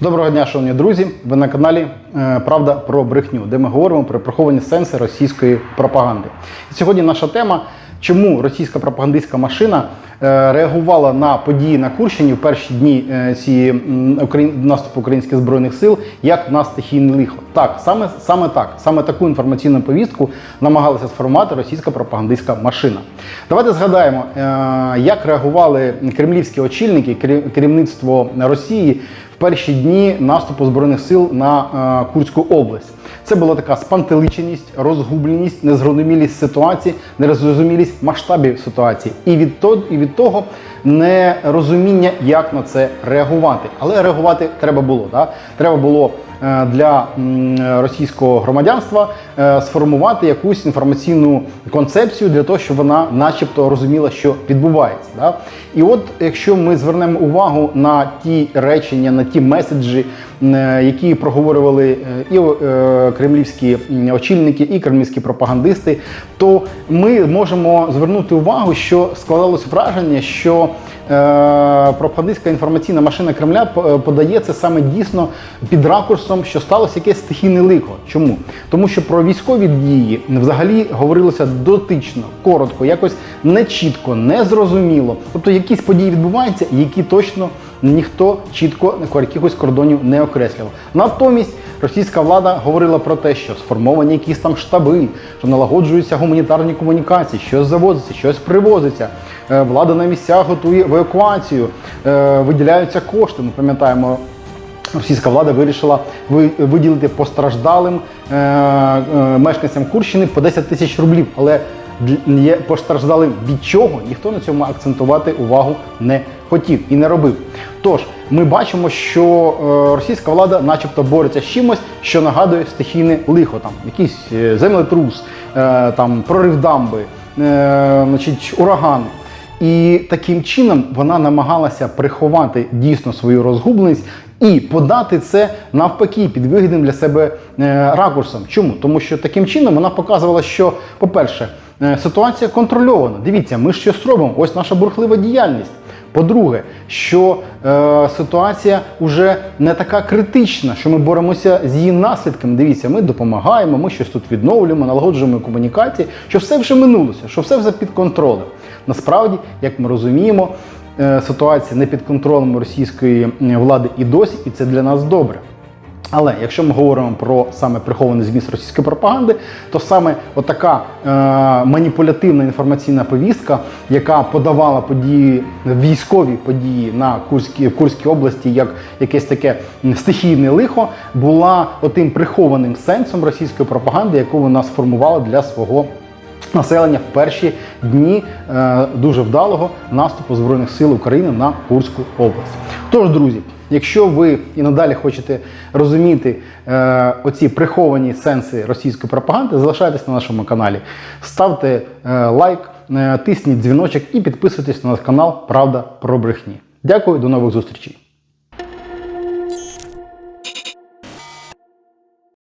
Доброго дня, шановні друзі! Ви на каналі е, Правда про брехню, де ми говоримо про приховані сенси російської пропаганди. І сьогодні наша тема, чому російська пропагандистська машина е, реагувала на події на Курщині в перші дні е, цієї наступу українських збройних сил, як на стихійне лихо. Так, саме, саме так, саме таку інформаційну повістку намагалася сформувати російська пропагандистська машина. Давайте згадаємо, як реагували кремлівські очільники, керів- керівництво Росії перші дні наступу збройних сил на е, Курську область. Це була така спантеличеність, розгубленість, незрозумілість ситуації, нерозумілість масштабів ситуації, і від того, і від того нерозуміння, як на це реагувати. Але реагувати треба було. Да? Треба було е, для російського громадянства е, сформувати якусь інформаційну концепцію для того, щоб вона, начебто, розуміла, що відбувається. Да? І от якщо ми звернемо увагу на ті речення, на ті меседжі, які проговорювали е, і е, кремлівські очільники, і кремлівські пропагандисти, то ми можемо звернути увагу, що складалось враження, що е, пропагандистська інформаційна машина Кремля е, подає це саме дійсно під ракурсом, що сталося якесь стихійне лихо. Чому? Тому що про військові дії взагалі говорилося дотично, коротко, якось нечітко, незрозуміло. Тобто якісь події відбуваються, які точно ніхто чітко якихось кордонів не окреслював. Натомість російська влада говорила про те, що сформовані якісь там штаби, що налагоджуються гуманітарні комунікації, щось завозиться, щось привозиться. Е, Влада на місцях готує евакуацію, е, виділяються кошти. Ми пам'ятаємо. Російська влада вирішила виділити постраждалим е, мешканцям Курщини по 10 тисяч рублів. Але є постраждалим від чого ніхто на цьому акцентувати увагу не хотів і не робив. Тож ми бачимо, що е, російська влада, начебто, бореться з чимось, що нагадує стихійне лихо, там якийсь е, землетрус, е, там прорив дамби, значить, ураган. І таким чином вона намагалася приховати дійсно свою розгубленість і подати це навпаки під вигідним для себе ракурсом. Чому? Тому що таким чином вона показувала, що, по-перше, ситуація контрольована. Дивіться, ми щось робимо. Ось наша бурхлива діяльність. По-друге, що е, ситуація вже не така критична, що ми боремося з її наслідками. Дивіться, ми допомагаємо, ми щось тут відновлюємо, налагоджуємо комунікації, що все вже минулося, що все вже під контролем. Насправді, як ми розуміємо, е, ситуація не під контролем російської влади і досі, і це для нас добре. Але якщо ми говоримо про саме прихований зміст російської пропаганди, то саме отака е, маніпулятивна інформаційна повістка, яка подавала події, військові події на Курській, Курській області як якесь таке стихійне лихо, була отим прихованим сенсом російської пропаганди, яку вона сформувала для свого населення в перші дні е, дуже вдалого наступу Збройних сил України на Курську область. Тож, друзі, якщо ви і надалі хочете розуміти е, оці приховані сенси російської пропаганди, залишайтесь на нашому каналі, ставте е, лайк, тисніть дзвіночок і підписуйтесь на наш канал Правда про брехні. Дякую, до нових зустрічей.